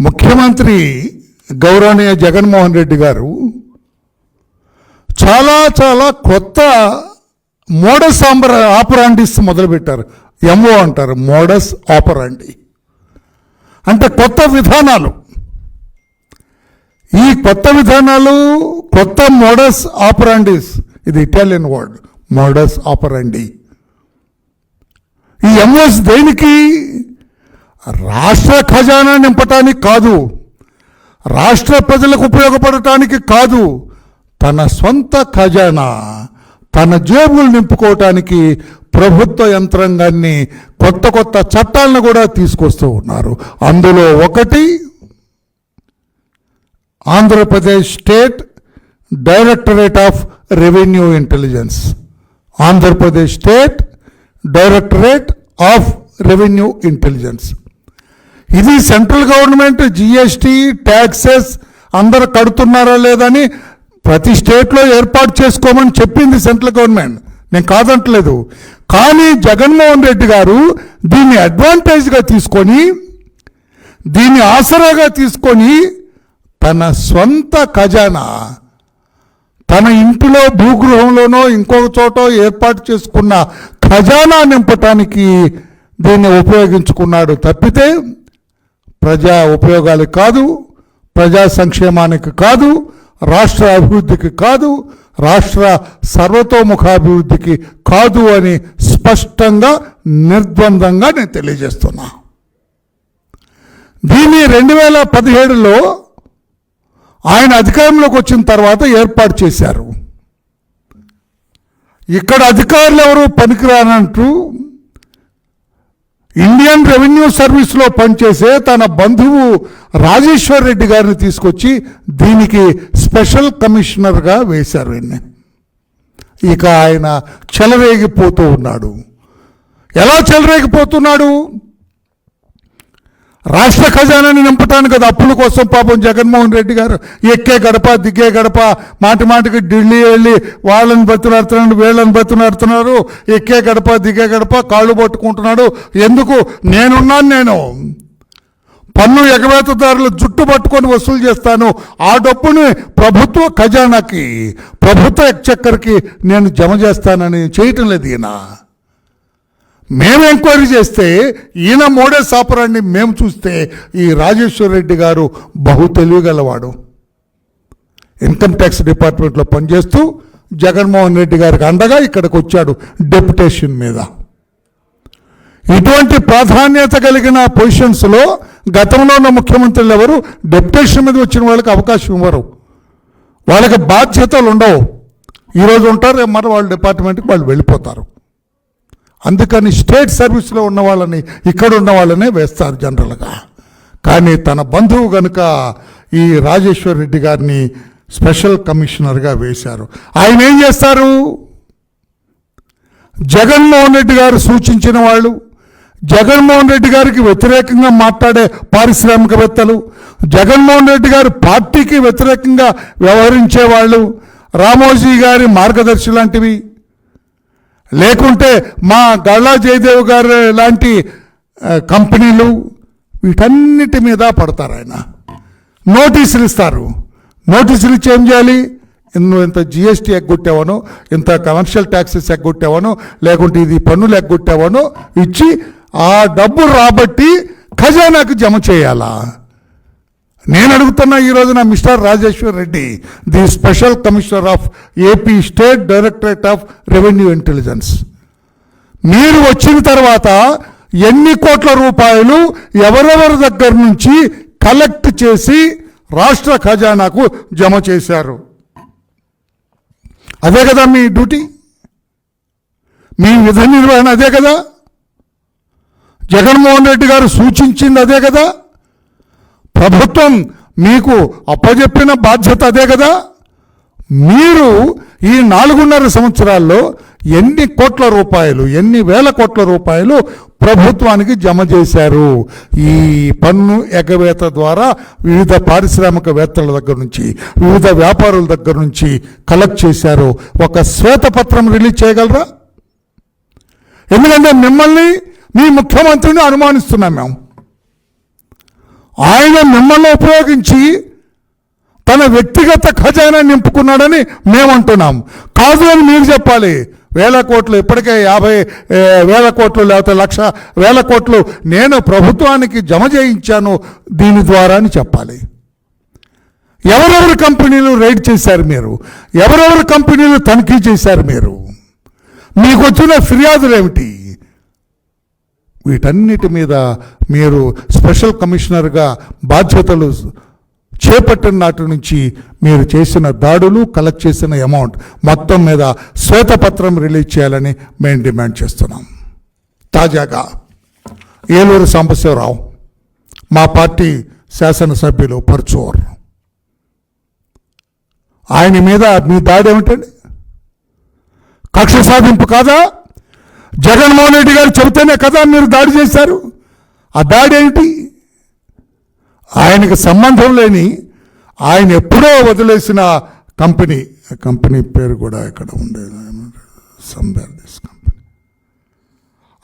ముఖ్యమంత్రి గౌరవనీయ జగన్మోహన్ రెడ్డి గారు చాలా చాలా కొత్త మోడస్ ఆంబర ఆపరాండిస్ మొదలుపెట్టారు. ఎంఓ అంటారు మోడస్ ఆపరాండి. అంటే కొత్త విధానాలు. ఈ కొత్త విధానాలు కొత్త మోడస్ ఆపరాండిస్ ఇది ఇటాలియన్ వర్డ్ మోడస్ ఆపరాండి. ఈ ఎంఓస్ దేనికి? రాష్ట్ర ఖజానా నింపటానికి కాదు రాష్ట్ర ప్రజలకు ఉపయోగపడటానికి కాదు తన సొంత ఖజానా తన జేబులు నింపుకోవటానికి ప్రభుత్వ యంత్రాంగాన్ని కొత్త కొత్త చట్టాలను కూడా తీసుకొస్తూ ఉన్నారు. అందులో ఒకటి Andhra Pradesh state directorate of revenue intelligence. Andhra Pradesh state directorate of revenue intelligence. ఇది సెంట్రల్ గవర్నమెంట్ జిఎస్టీ ట్యాక్సెస్ అందరు కడుతున్నారా లేదని ప్రతి స్టేట్లో ఏర్పాటు చేసుకోమని చెప్పింది సెంట్రల్ గవర్నమెంట్. నేను కాదంటలేదు. కానీ జగన్మోహన్ రెడ్డి గారు దీన్ని అడ్వాంటేజ్గా తీసుకొని దీన్ని ఆసరాగా తీసుకొని తన సొంత ఖజానా తన ఇంటిలో భూగృహంలోనో ఇంకొక చోట ఏర్పాటు చేసుకున్న ఖజానా నింపటానికి దీన్ని ఉపయోగించుకున్నాడు తప్పితే ప్రజా ఉపయోగాలకు కాదు ప్రజా సంక్షేమానికి కాదు రాష్ట్ర అభివృద్ధికి కాదు రాష్ట్ర సర్వతోముఖాభివృద్ధికి కాదు అని స్పష్టంగా నిర్ద్వందంగా నేను తెలియజేస్తున్నా. దీన్ని రెండు వేల పదిహేడులో ఆయన అధికారంలోకి వచ్చిన తర్వాత ఏర్పాటు చేశారు. ఇక్కడ అధికారులు ఎవరు పనికిరానంటూ ఇండియన్ రెవెన్యూ సర్వీస్లో పనిచేసే తన బంధువు రాజేశ్వర్ రెడ్డి గారిని తీసుకొచ్చి దీనికి స్పెషల్ కమిషనర్గా వేశారు ఈయన్ని. ఇక ఆయన చెలరేగిపోతూ ఉన్నాడు. ఎలా చెలరేగిపోతున్నాడు? రాష్ట్ర ఖజానాని నింపటానికి కదా అప్పుల కోసం పాపం జగన్మోహన్ రెడ్డి గారు ఎక్కే గడప దిగ్గే గడప మాటి మాటికి ఢిల్లీ వెళ్ళి వాళ్ళని బతులాడుతున్నాడు వీళ్ళని బతులాడుతున్నారు ఎక్కే గడప దిగే గడప కాళ్ళు పట్టుకుంటున్నాడు. ఎందుకు? నేనున్నాను నేను. పన్ను ఎగవేతదారులు జుట్టు పట్టుకొని వసూలు చేస్తాను. ఆ డబ్బుని ప్రభుత్వ ఖజానాకి ప్రభుత్వ ఎక్చక్కర్కి నేను జమ చేస్తానని చేయటం లేదు ఈయన. మేము ఎంక్వైరీ చేస్తే ఈయన మోడే సాపరాన్ని మేము చూస్తే ఈ రాజేశ్వర్ రెడ్డి గారు బహు తెలివిగలవాడు. ఇన్కమ్ ట్యాక్స్ డిపార్ట్మెంట్లో పనిచేస్తూ జగన్మోహన్ రెడ్డి గారికి అండగా ఇక్కడికి వచ్చాడు డెప్యుటేషన్ మీద. ఇటువంటి ప్రాధాన్యత కలిగిన పొజిషన్స్లో గతంలో ఉన్న ముఖ్యమంత్రులు ఎవరు? డెప్యుటేషన్ మీద వచ్చిన వాళ్ళకి అవకాశం ఇవ్వరు. వాళ్ళకి బాధ్యతలు ఉండవు. ఈరోజు ఉంటారు మరి వాళ్ళ డిపార్ట్మెంట్కి వాళ్ళు వెళ్ళిపోతారు. అందుకని స్టేట్ సర్వీస్లో ఉన్న వాళ్ళని ఇక్కడ ఉన్న వాళ్ళనే వేస్తారు జనరల్గా. కానీ తన బంధువు కనుక ఈ రాజేశ్వర్ రెడ్డి గారిని స్పెషల్ కమిషనర్గా వేశారు. ఆయన ఏం చేస్తారు? జగన్మోహన్ రెడ్డి గారు సూచించిన వాళ్ళు జగన్మోహన్ రెడ్డి గారికి వ్యతిరేకంగా మాట్లాడే పారిశ్రామికవేత్తలు జగన్మోహన్ రెడ్డి గారు పార్టీకి వ్యతిరేకంగా వ్యవహరించే వాళ్ళు రామోజీ గారి మార్గదర్శి లాంటివి. లేకుంటే మా గళ్ళా జయదేవ్ గారు లాంటి కంపెనీలు వీటన్నిటి మీద పడతారు ఆయన. నోటీసులు ఇస్తారు. నోటీసులు ఇచ్చి ఏం చేయాలి? నువ్వు ఇంత జిఎస్టీ ఎగ్గొట్టావనో ఇంత కమర్షియల్ ట్యాక్సెస్ ఎగ్గొట్టావనో లేకుంటే ఇది పన్నులు ఎగ్గొట్టావనో ఇచ్చి ఆ డబ్బు రాబట్టి ఖజానాకు జమ చేయాలా? నేను అడుగుతున్నా ఈరోజున mister Rajeshwar Reddy the special commissioner of AP state directorate of revenue intelligence. మీరు వచ్చిన తర్వాత ఎన్ని కోట్ల రూపాయలు ఎవరెవరి దగ్గర నుంచి కలెక్ట్ చేసి రాష్ట్ర ఖజానాకు జమ చేశారు? అదే కదా మీ డ్యూటీ? మీ విధ నిర్వహణ అదే కదా? జగన్మోహన్ రెడ్డి గారు సూచించింది అదే కదా? ప్రభుత్వం మీకు అప్పజెప్పిన బాధ్యత అదే కదా? మీరు ఈ నాలుగున్నర సంవత్సరాల్లో ఎన్ని కోట్ల రూపాయలు ఎన్ని వేల కోట్ల రూపాయలు ప్రభుత్వానికి జమ చేశారు? ఈ పన్ను ఎగవేత ద్వారా వివిధ పారిశ్రామికవేత్తల దగ్గర నుంచి వివిధ వ్యాపారుల దగ్గర నుంచి కలెక్ట్ చేశారు. ఒక శ్వేతపత్రం రిలీజ్ చేయగలరా? ఎందుకంటే మిమ్మల్ని మీ ముఖ్యమంత్రిని అనుమానిస్తున్నాం మేము. ఆయన మిమ్మల్ని ఉపయోగించి తన వ్యక్తిగత ఖజానా నింపుకున్నాడని మేమంటున్నాం. కాదు అని మీరు చెప్పాలి. వేల కోట్లు ఇప్పటికే యాభై వేల కోట్లు లేకపోతే లక్ష వేల కోట్లు నేను ప్రభుత్వానికి జమ చేయించాను దీని ద్వారా అని చెప్పాలి. ఎవరెవరి కంపెనీలు రైడ్ చేశారు మీరు? ఎవరెవరి కంపెనీలు తనిఖీ చేశారు మీరు? మీకు వచ్చిన ఫిర్యాదులు ఏమిటి? వీటన్నిటి మీద మీరు స్పెషల్ కమిషనర్గా బాధ్యతలు చేపట్టిన నాటి నుంచి మీరు చేసిన దాడులు కలెక్ట్ చేసిన అమౌంట్ మొత్తం మీద శ్వేతపత్రం రిలీజ్ చేయాలని మేము డిమాండ్ చేస్తున్నాం. తాజాగా ఏలూరు సాంబశివరావు మా పార్టీ శాసనసభ్యులు పర్చూర్. ఆయన మీద మీ దాడి ఏమిటండి? కక్ష సాధింపు కాదా? జగన్మోహన్ రెడ్డి గారు చెబితేనే కదా మీరు దాడి చేశారు. ఆ దాడి ఏంటి? ఆయనకు సంబంధం లేని ఆయన ఎప్పుడో వదిలేసిన కంపెనీ ఆ కంపెనీ పేరు కూడా ఇక్కడ ఉండేది సంబేర్ దిస్ కంపెనీ.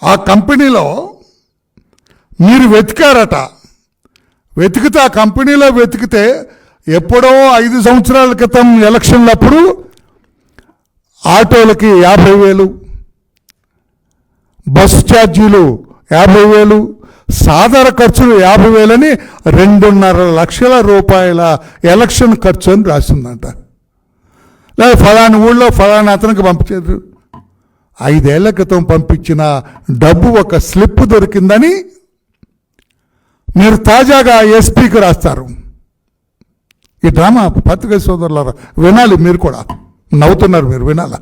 ఆ కంపెనీలో మీరు వెతికారట. వెతికితే ఆ కంపెనీలో వెతికితే ఎప్పుడో ఐదు సంవత్సరాల క్రితం ఎలక్షన్లప్పుడు ఆటోలకి యాభై వేలు బస్ ఛార్జీలు యాభై వేలు సాధారణ ఖర్చులు యాభై వేలని రెండున్నర లక్షల రూపాయల ఎలక్షన్ ఖర్చు అని రాసిందంట. లేదా ఫలాని ఊళ్ళో ఫలానా అతనికి పంపించారు ఐదేళ్ళ క్రితం పంపించిన డబ్బు ఒక స్లిప్ దొరికిందని మీరు తాజాగా ఎస్పీకి రాస్తారు. ఈ డ్రామా పత్రిక సోదరులారా వినాలి మీరు కూడా. నవ్వుతున్నారు మీరు వినాలా?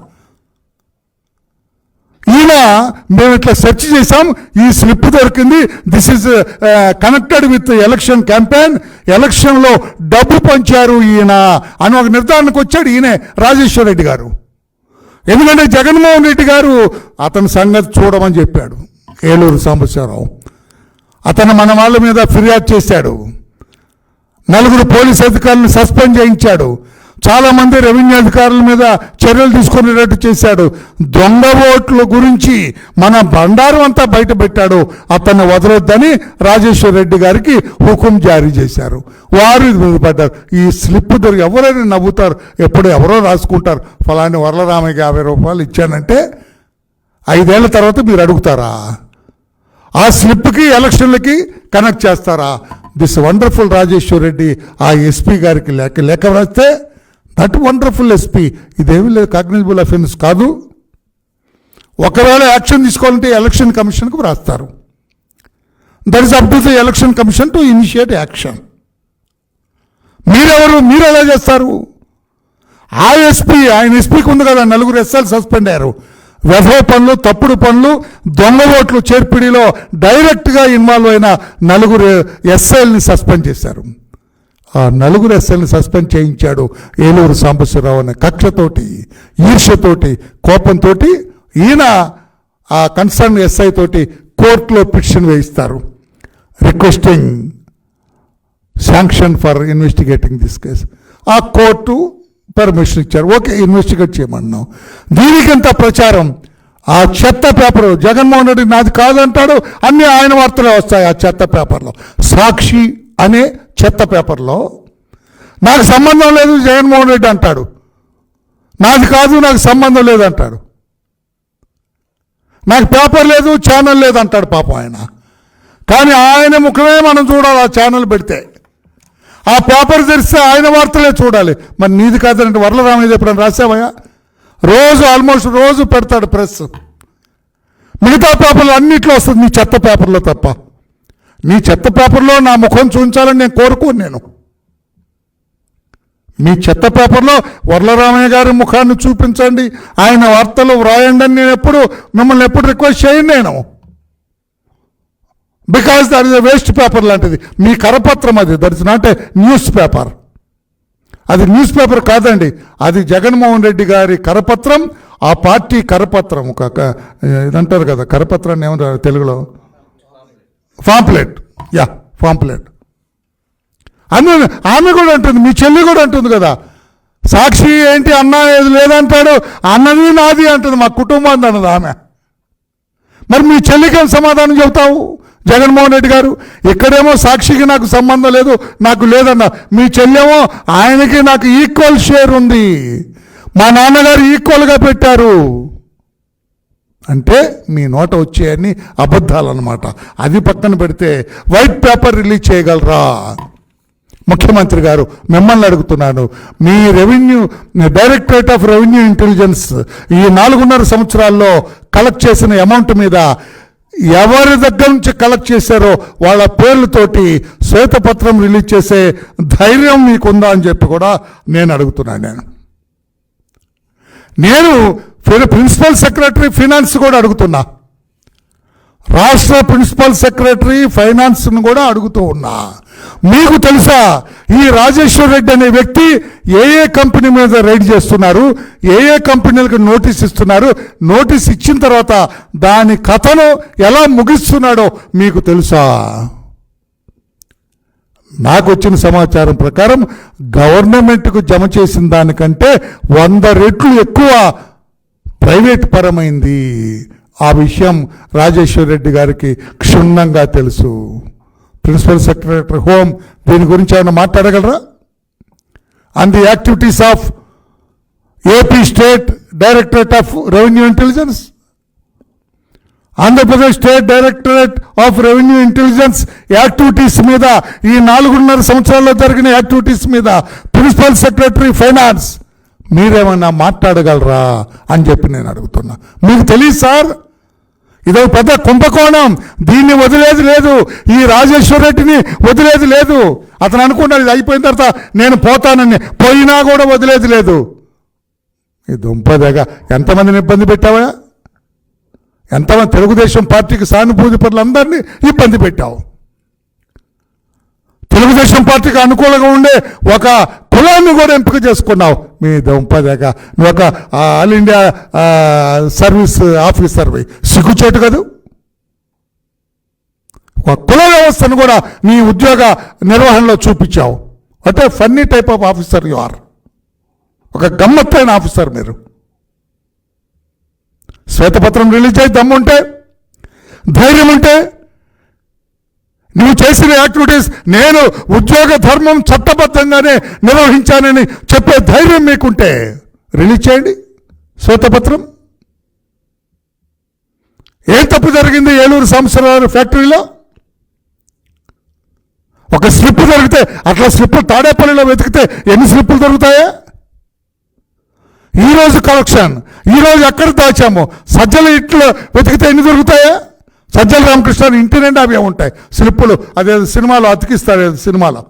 కూడా మేము ఇట్లా సెర్చ్ చేసాం ఈ స్లిప్ దొరికింది. This is connected with election campaign ఎలక్షన్లో డబ్బు పంచారు ఈయన అని ఒక నిర్ధారణకు వచ్చాడు ఈయనే రాజేశ్వర రెడ్డి గారు. ఎందుకంటే జగన్మోహన్ రెడ్డి గారు అతని సంగతి చూడమని చెప్పాడు. ఏలూరు సాంబశివరావు. అతను మన వాళ్ళ మీద ఫిర్యాదు చేశాడు. నలుగురు పోలీస్ అధికారులను సస్పెండ్ చేయించాడు. చాలా మంది రెవెన్యూ అధికారుల మీద చర్యలు తీసుకునేటట్టు చేశాడు. దొంగ ఓట్ల గురించి మన బండారం అంతా బయట పెట్టాడు. అతన్ని వదలొద్దని రాజేశ్వర రెడ్డి గారికి హుకుం జారీ చేశారు. వారు ఇది పడ్డారు. ఈ స్లిప్ దొరికి ఎవరైనా నవ్వుతారు. ఎప్పుడు ఎవరో రాసుకుంటారు. ఫలాని వరలరామయ్యకి యాభై రూపాయలు ఇచ్చానంటే ఐదేళ్ళ తర్వాత మీరు అడుగుతారా? ఆ స్లిప్కి ఎలక్షన్లకి కనెక్ట్ చేస్తారా? దిస్ వండర్ఫుల్ రాజేశ్వర్ రెడ్డి ఆ ఎస్పీ గారికి లేఖ లేఖ రాస్తే దట్ వండర్ఫుల్ ఎస్పీ ఇదేమీ లేదు కాగ్నిజబుల్ అఫెన్స్ కాదు. ఒకవేళ యాక్షన్ తీసుకోవాలంటే ఎలక్షన్ కమిషన్కు రాస్తారు that is up to the election commission to initiate action మీరెవరు? మీరు ఎలా చేస్తారు? ఆ ఎస్పీ ఆయన ఎస్పీకి ఉంది కదా నలుగురు ఎస్ఎల్ సస్పెండ్ అయ్యారు. వ్యధో పనులు తప్పుడు పనులు దొంగ ఓట్లు చేర్పిడిలో డైరెక్ట్గా ఇన్వాల్వ్ అయిన నలుగురు ఎస్ఐల్ని సస్పెండ్ చేశారు. ఆ నలుగురు ఎస్ఎల్ని సస్పెండ్ చేయించాడు ఏలూరు సాంబశివరావు అనే కక్షతోటి ఈర్ష్యతోటి కోపంతో ఈయన ఆ కన్సర్న్ ఎస్ఐ తోటి కోర్టులో పిటిషన్ వేయిస్తారు. Requesting sanction for investigating this case. ఆ కోర్టు పర్మిషన్ ఇచ్చారు. ఓకే ఇన్వెస్టిగేట్ చేయమన్నాం. దీనికంత ప్రచారం? ఆ చెత్త పేపర్ జగన్మోహన్ రెడ్డి నాది కాదంటాడు అన్ని ఆయన వార్తలే వస్తాయి ఆ చెత్త పేపర్లో. సాక్షి అనే చెత్త పేపర్లో నాకు సంబంధం లేదు జగన్మోహన్ రెడ్డి అంటాడు. నాది కాదు నాకు సంబంధం లేదు అంటాడు. నాకు పేపర్ లేదు ఛానల్ లేదు అంటాడు పాపం ఆయన. కానీ ఆయన ముఖమే మనం చూడాలి ఆ ఛానల్ పెడితే. ఆ పేపర్ తెరిస్తే ఆయన వార్తలే చూడాలి. మరి నీది కాదంటే వరలరామయ్య ఎప్పుడైనా రాసావయ్యా రోజు ఆల్మోస్ట్ రోజు పెడతాడు ప్రెస్. మిగతా పేపర్లు అన్నిట్లో వస్తుంది నీ చెత్త పేపర్లో తప్ప. నీ చెత్త పేపర్లో నా ముఖం చూపించాలని నేను కోరుకోను నేను. మీ చెత్త పేపర్లో వరలరామయ్య గారి ముఖాన్ని చూపించండి. ఆయన వార్తలు వ్రాయండి అని నేను ఎప్పుడు మిమ్మల్ని ఎప్పుడు రిక్వెస్ట్ చేయను నేను. Because that is waste paper లాంటిది. మీ కరపత్రం అది. That is not a news paper అది న్యూస్ పేపర్ కాదండి. అది జగన్మోహన్ రెడ్డి గారి కరపత్రం. ఆ పార్టీ కరపత్రం ఒక ఇదంటారు కదా కరపత్రాన్ని ఏమంటారు తెలుగులో? పాంప్లెట్ యా పాంప్లెట్ అన్న ఆమె కూడా అంటుంది మీ చెల్లి కూడా అంటుంది కదా. సాక్షి ఏంటి అన్న ఏది లేదంటాడు అన్నది నాది అంటుంది మా కుటుంబాన్ని అన్నది ఆమె. మరి మీ చెల్లికి సమాధానం చెబుతావు జగన్మోహన్ రెడ్డి గారు? ఇక్కడేమో సాక్షికి నాకు సంబంధం లేదు నాకు లేదన్న. మీ చెల్లెమో ఆయనకి నాకు ఈక్వల్ షేర్ ఉంది. మా నాన్నగారు ఈక్వల్గా పెట్టారు. అంటే మీ నోట వచ్చేయన్ని అబద్ధాలన్నమాట. అది పక్కన పెడితే వైట్ పేపర్ రిలీజ్ చేయగలరా? ముఖ్యమంత్రి గారు మిమ్మల్ని అడుగుతున్నాను. మీ revenue directorate of revenue intelligence ఈ నాలుగున్నర సంవత్సరాల్లో కలెక్ట్ చేసిన అమౌంట్ మీద ఎవరి దగ్గర నుంచి కలెక్ట్ చేశారో వాళ్ళ పేర్లతోటి శ్వేతపత్రం రిలీజ్ చేసే ధైర్యం మీకుందా అని చెప్పి కూడా నేను అడుగుతున్నాను నేను. నేను ప్రిన్సిపల్ సెక్రటరీ ఫినాన్స్ కూడా అడుగుతున్నా. రాష్ట్ర ప్రిన్సిపల్ సెక్రటరీ ఫైనాన్స్ను కూడా అడుగుతూ ఉన్నా. మీకు తెలుసా ఈ రాజేశ్వర్ రెడ్డి అనే వ్యక్తి ఏ ఏ కంపెనీ మీద రైడ్ చేస్తున్నారు ఏ ఏ కంపెనీలకు నోటీస్ ఇస్తున్నారు నోటీస్ ఇచ్చిన తర్వాత దాని కథను ఎలా ముగిస్తున్నాడో మీకు తెలుసా? నాకు వచ్చిన సమాచారం ప్రకారం గవర్నమెంట్కు జమ చేసిన దానికంటే వంద రెట్లు ఎక్కువ ప్రైవేట్ పరమైంది. ఆ విషయం రాజేశ్వర్ రెడ్డి గారికి క్షుణ్ణంగా తెలుసు. ప్రిన్సిపల్ సెక్రటరీ హోమ్ దీని గురించి ఏమైనా మాట్లాడగలరా? And the activities of AP state directorate of revenue intelligence Andhra Pradesh state directorate of revenue intelligence activities మీద ఈ నాలుగున్నర సంవత్సరాల్లో జరిగిన యాక్టివిటీస్ మీద ప్రిన్సిపల్ సెక్రటరీ ఫైనాన్స్. మీరేమన్నా మాట్లాడగలరా అని చెప్పి నేను అడుగుతున్నా. మీకు తెలియదు సార్? ఇదో పెద్ద కుంభకోణం. దీన్ని వదిలేది లేదు. ఈ రాజేశ్వర రెడ్డిని వదిలేది లేదు. అతను అనుకున్నాడు ఇది అయిపోయిన తర్వాత నేను పోతానని. పోయినా కూడా వదిలేది లేదు. ఈ దుంపదేగా. ఎంతమందిని ఇబ్బంది పెట్టావా ఎంతమంది తెలుగుదేశం పార్టీకి సానుభూతి పనులందరినీ ఇబ్బంది పెట్టావు. తెలుగుదేశం పార్టీకి అనుకూలంగా ఉండే ఒక కులాన్ని కూడా ఎంపిక చేసుకున్నావు. మీ దుంపదేగ నువ్వు ఒక ఆల్ ఇండియా సర్వీస్ ఆఫీసర్వి సిగ్గుచేటు కదూ. ఒక కుల వ్యవస్థను కూడా నీ ఉద్యోగ నిర్వహణలో చూపించావు. అంటే funny type of officer you are. ఒక గమ్మత్తైన ఆఫీసర్ మీరు. శ్వేతపత్రం రిలీజ్ అయ్యి దమ్ముంటే ధైర్యం ఉంటే నువ్వు చేసిన యాక్టివిటీస్ నేను ఉద్యోగ ధర్మం చట్టబద్ధంగానే నిర్వహించానని చెప్పే ధైర్యం మీకుంటే రిలీజ్ చేయండి శ్వేతపత్రం. ఏం తప్పు జరిగింది ఏలూరు సంవత్సరాల ఫ్యాక్టరీలో? ఒక స్లిప్ దొరికితే అట్లా స్లిప్ తాడేపల్లిలో వెతికితే ఎన్ని స్లిప్పులు దొరుకుతాయా? ఈ రోజు కలెక్షన్ ఈ రోజు ఎక్కడ దాచాము? సజ్జల ఇంట్లో వెతికితే ఎన్ని దొరుకుతాయా? సజ్జల రామకృష్ణ ఇంటి నిండా అవే ఉంటాయి. స్లిప్పులు అదే సినిమాలో అతికిస్తారు సినిమాలు సినిమాలో.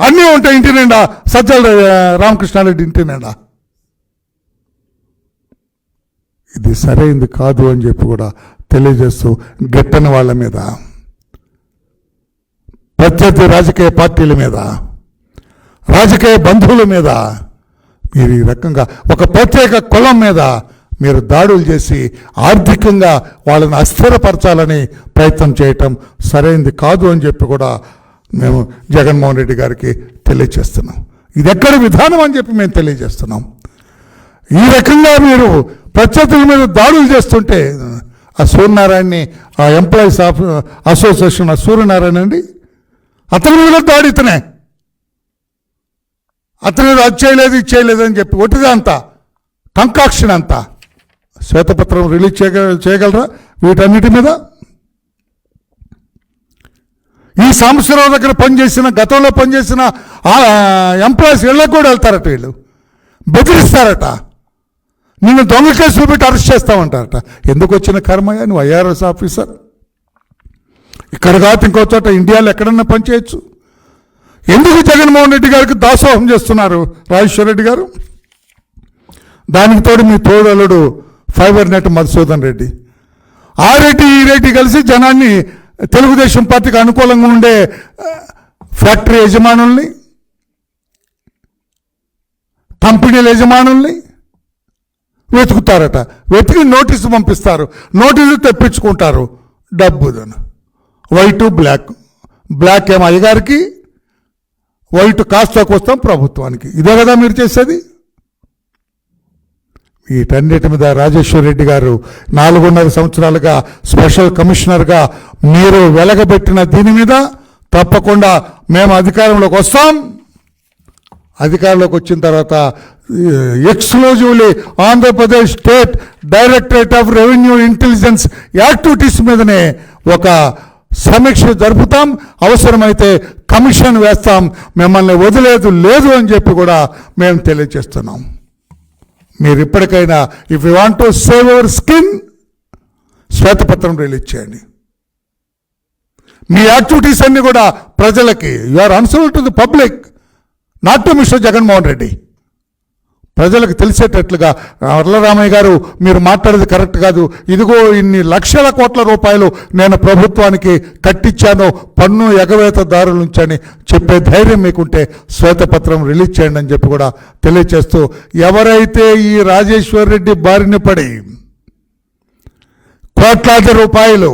అన్నీ ఉంటాయి ఇంటి నిండా. సజ్జల రామకృష్ణారెడ్డి ఇంటి నిండా. ఇది సరైంది కాదు అని చెప్పి కూడా తెలియజేస్తూ గెట్టని వాళ్ళ మీద. ప్రత్యర్థి రాజకీయ పార్టీల మీద. రాజకీయ బంధువుల మీద. మీరు ఈ రకంగా ఒక ప్రత్యేక కులం మీద మీరు దాడులు చేసి ఆర్థికంగా వాళ్ళని అస్థిరపరచాలని ప్రయత్నం చేయటం సరైంది కాదు అని చెప్పి కూడా మేము జగన్మోహన్ రెడ్డి గారికి తెలియజేస్తున్నాం. ఇది ఎక్కడ విధానం అని చెప్పి మేము తెలియజేస్తున్నాం. ఈ రకంగా మీరు ప్రత్యర్థుల మీద దాడులు చేస్తుంటే ఆ సూర్యనారాయణని ఆ ఎంప్లాయీస్ ఆఫ్ అసోసియేషన్ ఆ సూర్యనారాయణ అండి? అతని మీద దాడి ఇతనే. అతను అది చేయలేదు ఇది చేయలేదు అని చెప్పి ఒట్టిదే అంతా? కంకాక్షన్ అంతా? శ్వేతపత్రం రిలీజ్ చేయగ చేయగలరా? వీటన్నిటి మీద? ఈ సంవత్సరం దగ్గర పనిచేసిన గతంలో పనిచేసిన ఎంప్లాయీస్ ఇళ్ళకు కూడా వెళ్తారట వీళ్ళు. బెదిరిస్తారట. నిన్ను దొంగ కేసులు పెట్టి అరెస్ట్ చేస్తామంటారట. ఎందుకు వచ్చిన కర్మయ్య? నువ్వు ఐఆర్ఎస్ ఆఫీసర్. ఇక్కడ కాదు ఇంకో చోట ఇండియాలో ఎక్కడన్నా పనిచేయచ్చు ఎందుకు జగన్మోహన్ రెడ్డి గారికి దాసోహం చేస్తున్నారు రాజేశ్వర రెడ్డి గారు? దానికి తోడు మీ తోడలుడు ఫైబర్ నెట్ మధుసూదన్ రెడ్డి. ఆ రెడ్డి ఈ రెడ్డి కలిసి జనాన్ని తెలుగుదేశం పార్టీకి అనుకూలంగా ఉండే ఫ్యాక్టరీ యజమానుల్ని కంపెనీల యజమానుల్ని వెతుకుతారట. వెతికి నోటీసు పంపిస్తారు. నోటీసు తెప్పించుకుంటారు డబ్బు వైట్ బ్లాక్. బ్లాక్ ఏమో అయ్యగారికి? వైట్ కాస్త వస్తాం ప్రభుత్వానికి. ఇదే కదా మీరు చేసేది? వీటన్నిటి మీద రాజేశ్వర్ రెడ్డి గారు నాలుగున్నర సంవత్సరాలుగా స్పెషల్ కమిషనర్గా మీరు వెలగబెట్టిన దీని మీద తప్పకుండా మేము అధికారంలోకి వస్తాం. అధికారంలోకి వచ్చిన తర్వాత exclusively Andhra Pradesh state directorate of revenue intelligence activities మీదనే ఒక సమీక్ష జరుపుతాం. అవసరమైతే కమిషన్ వేస్తాం మిమ్మల్ని వదిలేదు లేదు అని చెప్పి కూడా మేము తెలియజేస్తున్నాం. మీరు ఇప్పటికైనా if you want to save our skin శ్వేతపత్రం రిలీజ్ చేయండి. మీ యాక్టివిటీస్ అన్నీ కూడా ప్రజలకి you are answerable to the public not to mister Jaganmohan Reddy ప్రజలకు తెలిసేటట్లుగా వరలరామయ్య గారు మీరు మాట్లాడేది కరెక్ట్ కాదు. ఇదిగో ఇన్ని లక్షల కోట్ల రూపాయలు నేను ప్రభుత్వానికి కట్టించాను పన్ను ఎగవేతదారుల నుంచి అని చెప్పే ధైర్యం మీకుంటే శ్వేతపత్రం రిలీజ్ చేయండి అని చెప్పి కూడా తెలియచేస్తూ ఎవరైతే ఈ రాజేశ్వర్ రెడ్డి బారిన పడి కోట్లాది రూపాయలు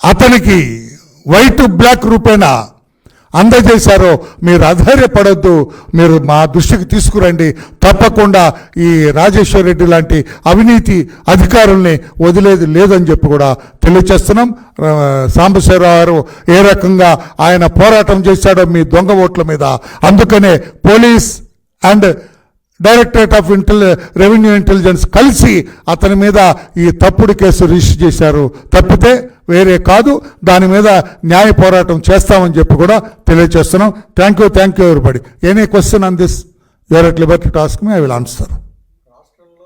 అతనికి వైట్ బ్లాక్ రూపేణా అందజేశారో మీరు అధైర్యపడొద్దు. మీరు మా దృష్టికి తీసుకురండి. తప్పకుండా ఈ రాజేశ్వర్ రెడ్డి లాంటి అవినీతి అధికారుల్ని వదిలేది లేదని చెప్పి కూడా తెలియచేస్తున్నాం. సాంబశివరావు గారు ఏ రకంగా ఆయన పోరాటం చేశాడో మీ దొంగ ఓట్ల మీద. అందుకనే police and directorate of intelli revenue intelligence కలిసి అతని మీద ఈ తప్పుడు కేసు రిజిస్టర్ చేశారు. తప్పితే వేరే కాదు దాని మీద న్యాయ పోరాటం చేస్తామని చెప్పి కూడా తెలియజేస్తున్నాం. Thank you thank you everybody any question on this you are at liberty to ask me I will answer